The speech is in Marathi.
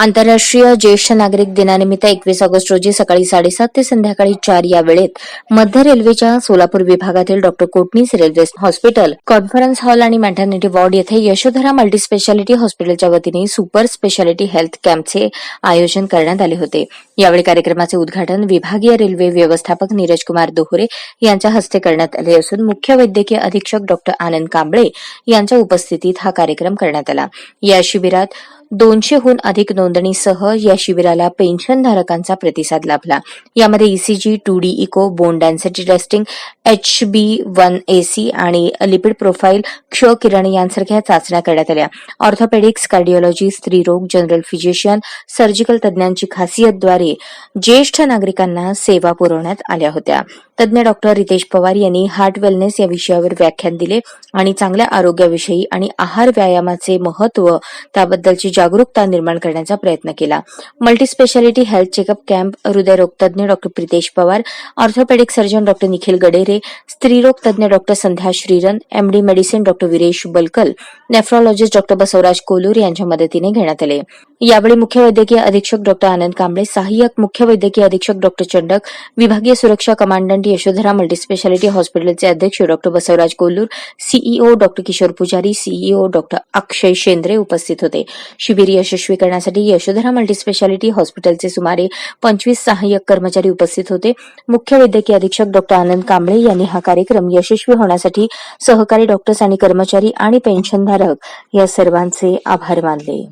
आंतरराष्ट्रीय ज्येष्ठ नागरिक दिनानिमित्त एकवीस ऑगस्ट रोजी सकाळी साडेसात ते संध्याकाळी चार या वेळेत मध्य रेल्वेच्या सोलापूर विभागातील doctor Kotnis railway hospital conference hall आणि मॅटर्निटी वॉर्ड येथे यशोधरा मल्टीस्पेशालिटी हॉस्पिटलच्या वतीने सुपर स्पेशालिटी हेल्थ कॅम्पचे आयोजन करण्यात आले होते. यावेळी कार्यक्रमाचे उद्घाटन विभागीय रेल्वे व्यवस्थापक नीरज कुमार दोहरे यांच्या हस्ते करण्यात आले असून मुख्य वैद्यकीय अधीक्षक डॉक्टर आनंद कांबळे यांच्या उपस्थितीत हा कार्यक्रम करण्यात आला. या शिबिरात दोनशेहून अधिक नोंदणीसह या शिबिराला पेन्शनधारकांचा प्रतिसाद लाभला. यामध्ये ECG two D echo bone density testing H B one AC आणि लिपिड प्रोफाईल क्ष किरण यांसारख्या चाचण्या करण्यात आल्या. ऑर्थोपेडिक्स कार्डिओलॉजी स्त्रीरोग जनरल फिजिशियन सर्जिकल तज्ञांची खासियतद्वारे ज्येष्ठ नागरिकांना सेवा पुरवण्यात आल्या होत्या. तज्ञ डॉक्टर रितेश पवार यांनी हार्ट वेलनेस या विषयावर व्याख्यान दिले आणि चांगल्या आरोग्याविषयी आणि आहार व्यायामाचे महत्त्व त्याबद्दलची जागरूकता निर्माण करण्याचा प्रयत्न केला. मल्टीस्पेशालिटी हेल्थ चेकअप कॅम्प हृदयरोग तज्ज्ञ doctor Pritesh Pawar orthopaedic surgeon doctor Nikhil Gadere स्त्रीरोग तज्ज्ञ doctor Sandhya Shriran MD medicine doctor Viresh Balkal nephrologist doctor Basavraj Kolur यांच्या मदतीने घेण्यात आले. यावेळी मुख्य वैद्यकीय अधीक्षक डॉक्टर आनंद कांबळे सहाय्यक मुख्य वैद्यकीय अधीक्षक डॉक्टर चंडक विभागीय सुरक्षा कमांडंट यशोधरा मल्टीस्पेशालिटी हॉस्पिटलचे अध्यक्ष doctor Basavraj Kollur CEO doctor Kishor Pujari CEO doctor अक्षय शेंद्रे उपस्थित होते. शिबिर यशस्वी करण्यासाठी यशोधरा मल्टीस्पेशालिटी हॉस्पिटलचे सुमारे पंचवीस सहाय्यक कर्मचारी उपस्थित होते. मुख्य वैद्यकीय अधीक्षक डॉक्टर आनंद कांबळे यांनी हा कार्यक्रम यशस्वी होण्यासाठी सहकारी डॉक्टर्स आणि कर्मचारी आणि पेन्शनधारक या सर्वांचे आभार मानले.